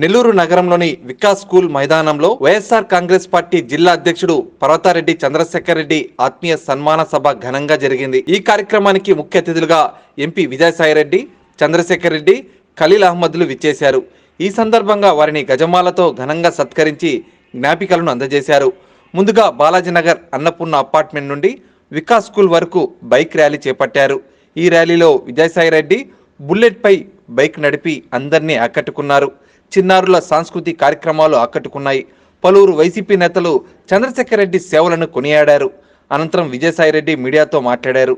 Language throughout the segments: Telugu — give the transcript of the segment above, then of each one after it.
నెల్లూరు నగరంలోని వికాస్ స్కూల్ మైదానంలో వైఎస్ఆర్ కాంగ్రెస్ పార్టీ జిల్లా అధ్యక్షుడు పర్వతారెడ్డి చంద్రశేఖర్ రెడ్డి ఆత్మీయ సన్మాన సభ ఘనంగా జరిగింది. ఈ కార్యక్రమానికి ముఖ్య అతిథులుగా ఎంపీ విజయసాయిరెడ్డి చంద్రశేఖర్ రెడ్డి ఖలీల్ అహ్మద్లు విచ్చేశారు. ఈ సందర్భంగా వారిని గజమాలతో ఘనంగా సత్కరించి జ్ఞాపికలను అందజేశారు. ముందుగా బాలాజీనగర్ అన్నపూర్ణ అపార్ట్మెంట్ నుండి వికాస్ స్కూల్ వరకు బైక్ ర్యాలీ చేపట్టారు. ఈ ర్యాలీలో విజయసాయిరెడ్డి బుల్లెట్పై బైక్ నడిపి అందరినీ ఆకట్టుకున్నారు. చిన్నారుల సాంస్కృతిక కార్యక్రమాలు ఆకట్టుకున్నాయి. పలువురు వైసీపీ నేతలు చంద్రశేఖర్ రెడ్డి సేవలను కొనియాడారు. అనంతరం విజయసాయిరెడ్డి మీడియాతో మాట్లాడారు.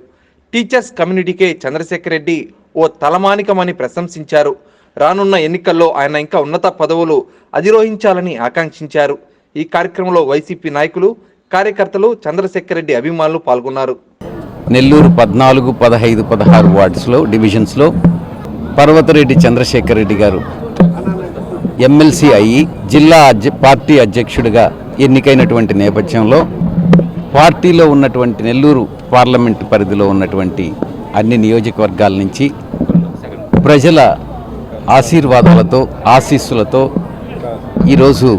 టీచర్స్ కమ్యూనిటీకే చంద్రశేఖర్ రెడ్డి ఓ తలమానికమని ప్రశంసించారు. రానున్న ఎన్నికల్లో ఆయన ఇంకా ఉన్నత పదవులు అధిరోహించాలని ఆకాంక్షించారు. ఈ కార్యక్రమంలో వైసీపీ నాయకులు కార్యకర్తలు చంద్రశేఖర్ రెడ్డి అభిమానులు పాల్గొన్నారు. నెల్లూరు పద్నాలుగు పదహైదు పదహారు వార్డ్స్లో డివిజన్స్లో పర్వతరెడ్డి చంద్రశేఖర్ రెడ్డి గారు ఎమ్మెల్సీ అయ్యి జిల్లా అధ్య పార్టీ అధ్యక్షుడిగా ఎన్నికైనటువంటి నేపథ్యంలో పార్టీలో ఉన్నటువంటి నెల్లూరు పార్లమెంటు పరిధిలో ఉన్నటువంటి అన్ని నియోజకవర్గాల నుంచి ప్రజల ఆశీర్వాదాలతో ఆశీస్సులతో ఈరోజు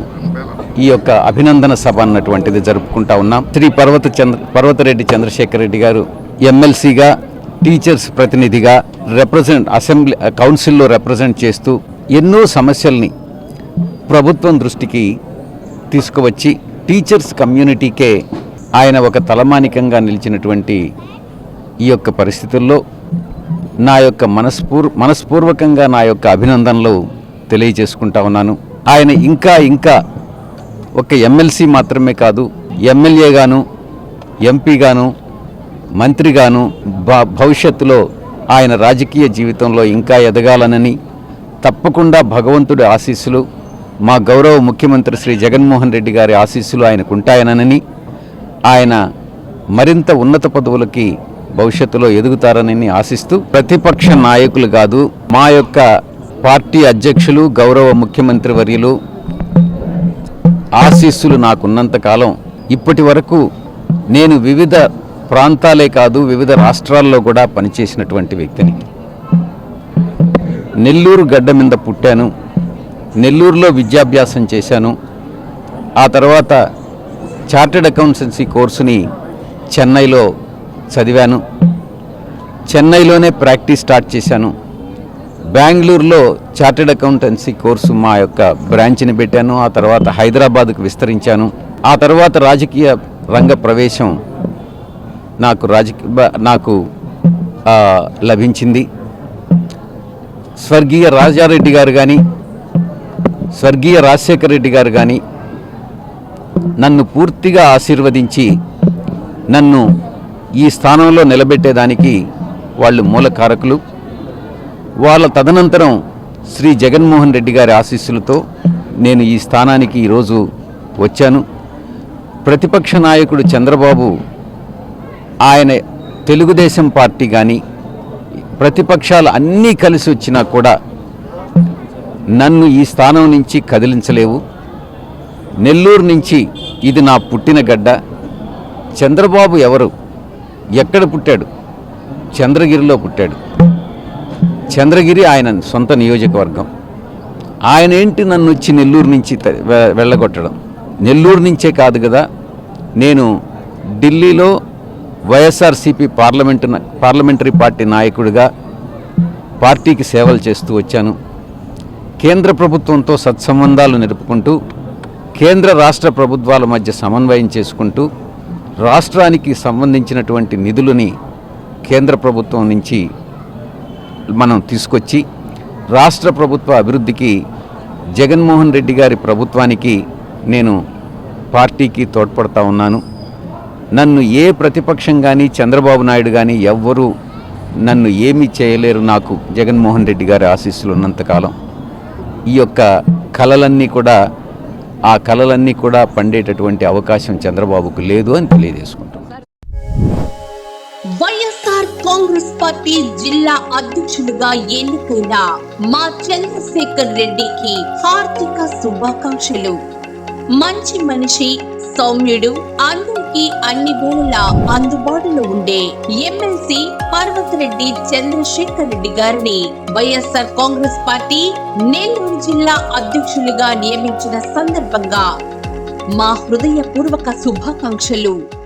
ఈ యొక్క అభినందన సభ అన్నటువంటిది జరుపుకుంటా ఉన్నాం. శ్రీ పర్వత చంద్ర పర్వతరెడ్డి చంద్రశేఖర్ రెడ్డి గారు ఎమ్మెల్సీగా టీచర్స్ ప్రతినిధిగా రిప్రజెంట్ అసెంబ్లీ కౌన్సిల్లో రిప్రజెంట్ చేస్తూ ఎన్నో సమస్యల్ని ప్రభుత్వం దృష్టికి తీసుకువచ్చి టీచర్స్ కమ్యూనిటీకే ఆయన ఒక తలమానికంగా నిలిచినటువంటి ఈ యొక్క పరిస్థితుల్లో నా యొక్క మనస్పూర్ మనస్పూర్వకంగా నా యొక్క అభినందనలు తెలియజేసుకుంటా ఉన్నాను. ఆయన ఇంకా ఇంకా ఒక ఎమ్మెల్సీ మాత్రమే కాదు ఎమ్మెల్యేగాను ఎంపీగాను మంత్రిగాను భ- భవిష్యత్తులో ఆయన రాజకీయ జీవితంలో ఇంకా ఎదగాలనని తప్పకుండా భగవంతుడి ఆశీస్సులు మా గౌరవ ముఖ్యమంత్రి శ్రీ జగన్మోహన్ రెడ్డి గారి ఆశీస్సులు ఆయనకు ఉంటాయనని ఆయన మరింత ఉన్నత పదవులకి భవిష్యత్తులో ఎదుగుతారని ఆశిస్తూ ప్రతిపక్ష నాయకులు కాదు మా యొక్క పార్టీ అధ్యక్షులు గౌరవ ముఖ్యమంత్రి వర్యులు ఆశీస్సులు నాకున్నంత కాలం ఇప్పటి వరకు నేను వివిధ ప్రాంతాలే కాదు వివిధ రాష్ట్రాల్లో కూడా పనిచేసినటువంటి వ్యక్తిని. నెల్లూరు గడ్డ మీద పుట్టాను. నెల్లూరులో విద్యాభ్యాసం చేశాను. ఆ తర్వాత చార్టెడ్ అకౌంటెన్సీ కోర్సుని చెన్నైలో చదివాను. చెన్నైలోనే ప్రాక్టీస్ స్టార్ట్ చేశాను. బెంగళూరులో చార్టెడ్ అకౌంటెన్సీ కోర్సు మా యొక్క బ్రాంచ్ని పెట్టాను. ఆ తర్వాత హైదరాబాద్కు విస్తరించాను. ఆ తర్వాత రాజకీయ రంగ ప్రవేశం నాకు రాజకీయ నాకు లభించింది. స్వర్గీయ రాజారెడ్డి గారు కానీ స్వర్గీయ రాజశేఖర రెడ్డి గారు కానీ నన్ను పూర్తిగా ఆశీర్వదించి నన్ను ఈ స్థానంలో నిలబెట్టేదానికి వాళ్ళు మూలకారకులు వాళ్ళ తదనంతరం శ్రీ జగన్మోహన్ రెడ్డి గారి ఆశీస్సులతో నేను ఈ స్థానానికి ఈరోజు వచ్చాను. ప్రతిపక్ష నాయకుడు చంద్రబాబు ఆయన తెలుగుదేశం పార్టీ కానీ ప్రతిపక్షాలు అన్నీ కలిసి వచ్చినా కూడా నన్ను ఈ స్థానం నుంచి కదిలించలేవు. నెల్లూరు నుంచి ఇది నా పుట్టిన గడ్డ. చంద్రబాబు ఎవరు? ఎక్కడ పుట్టాడు? చంద్రగిరిలో పుట్టాడు. చంద్రగిరి ఆయన సొంత నియోజకవర్గం. ఆయన ఏంటి నన్ను వచ్చి నెల్లూరు నుంచి వెళ్ళగొట్టడం? నెల్లూరు నుంచే కాదు కదా. నేను ఢిల్లీలో వైఎస్ఆర్సీపీ పార్లమెంటు పార్లమెంటరీ పార్టీ నాయకుడిగా పార్టీకి సేవలు చేస్తూ వచ్చాను. కేంద్ర ప్రభుత్వంతో సత్సంబంధాలు నిలుపుకుంటూ కేంద్ర రాష్ట్ర ప్రభుత్వాల మధ్య సమన్వయం చేసుకుంటూ రాష్ట్రానికి సంబంధించినటువంటి నిధులని కేంద్ర ప్రభుత్వం నుంచి మనం తీసుకొచ్చి రాష్ట్ర ప్రభుత్వ అభివృద్ధికి జగన్మోహన్ రెడ్డి గారి ప్రభుత్వానికి నేను పార్టీకి తోడ్పడతా ఉన్నాను. నన్ను ఏ ప్రతిపక్షం కానీ చంద్రబాబు నాయుడు కానీ ఎవ్వరూ నన్ను ఏమీ చేయలేరు నాకు జగన్మోహన్ రెడ్డి గారి ఆశీస్సులు ఉన్నంతకాలం. ఈ యొక్క కళలన్నీ కూడా ఆ కళలన్నీ కూడా పండేటటువంటి అవకాశం చంద్రబాబుకు లేదు అని తెలియజేసుకుంటాం వైఎస్ఆర్ కాంగ్రెస్ పార్టీ జిల్లా అధ్యక్షులుగా ఎన్నికైన మా చంద్రశేఖర్ రెడ్డికి హార్దిక శుభాకాంక్షలు. మంచి మనిషి సౌమ్యుడు అందరికీ అన్ని వేళలా అందుబాటులో ఉండే ఎమ్మెల్సీ పర్వతిరెడ్డి చంద్రశేఖర్ రెడ్డి గారిని వైఎస్ఆర్ కాంగ్రెస్ పార్టీ నెల్లూరు జిల్లా అధ్యక్షులుగా నియమించిన సందర్భంగా మా హృదయపూర్వక శుభాకాంక్షలు.